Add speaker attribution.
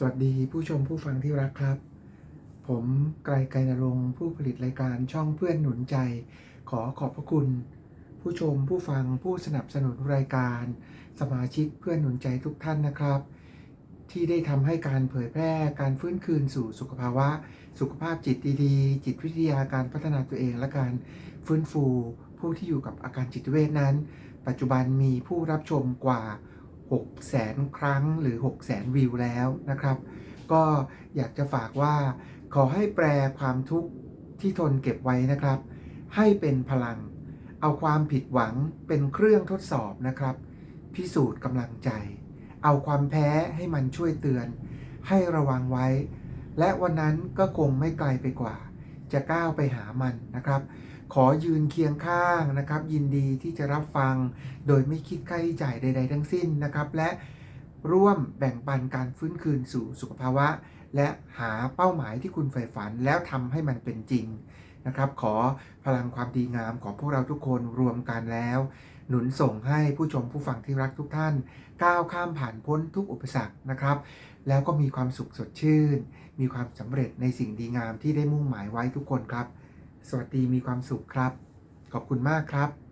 Speaker 1: สวัสดีผู้ชมผู้ฟังที่รักครับ ผมไกรไกรนรงผู้ผลิตรายการช่องเพื่อนหนุนใจ ขอขอบพระคุณ ผู้ชมผู้ฟังผู้สนับสนุนรายการ สมาชิกเพื่อนหนุนใจทุกท่านนะครับ ที่ได้ทำให้การเผยแพร่การฟื้นคืนสู่สุขภาวะ สุขภาพจิตดีๆ จิตวิทยาการพัฒนาตัวเองและการฟื้นฟู ผู้ที่อยู่กับอาการจิตเวทนั้น ปัจจุบันมีผู้รับชมกว่า 6 0แสนครั้งหรือ 6 0แสนวิวแล้วนะครับ ก็อยากจะฝากว่า ขอให้แปลความทุกข์ที่ทนเก็บไว้นะครับ ให้เป็นพลัง เอาความผิดหวังเป็นเครื่องทดสอบนะครับ พิสูจน์กำลังใจ เอาความแพ้ให้มันช่วยเตือน ให้ระวังไว้ และวันนั้นก็คงไม่ไกลไปกว่า จะก้าวไปหามันนะครับ ขอยืนเคียงข้างนะครับ ยินดีที่จะรับฟัง โดยไม่คิดค่าใช้จ่ายใด ๆ ทั้งสิ้นนะครับ และร่วมแบ่งปันการฟื้นคืนสู่สุขภาวะ และหาเป้าหมายที่คุณใฝ่ฝันแล้วทำให้มันเป็นจริงนะครับ ขอพลังความดีงามของพวกเราทุกคนรวมกันแล้ว หนุนส่งให้ผู้ชมผู้ฟังที่รักทุกท่าน ก้าวข้ามผ่านพ้นทุกอุปสรรคนะครับ แล้วก็มีความสุขสดชื่น มีความสำเร็จในสิ่งดีงามที่ได้มุ่งหมายไว้ทุกคนครับ สวัสดีมีความสุขครับ ขอบคุณมากครับ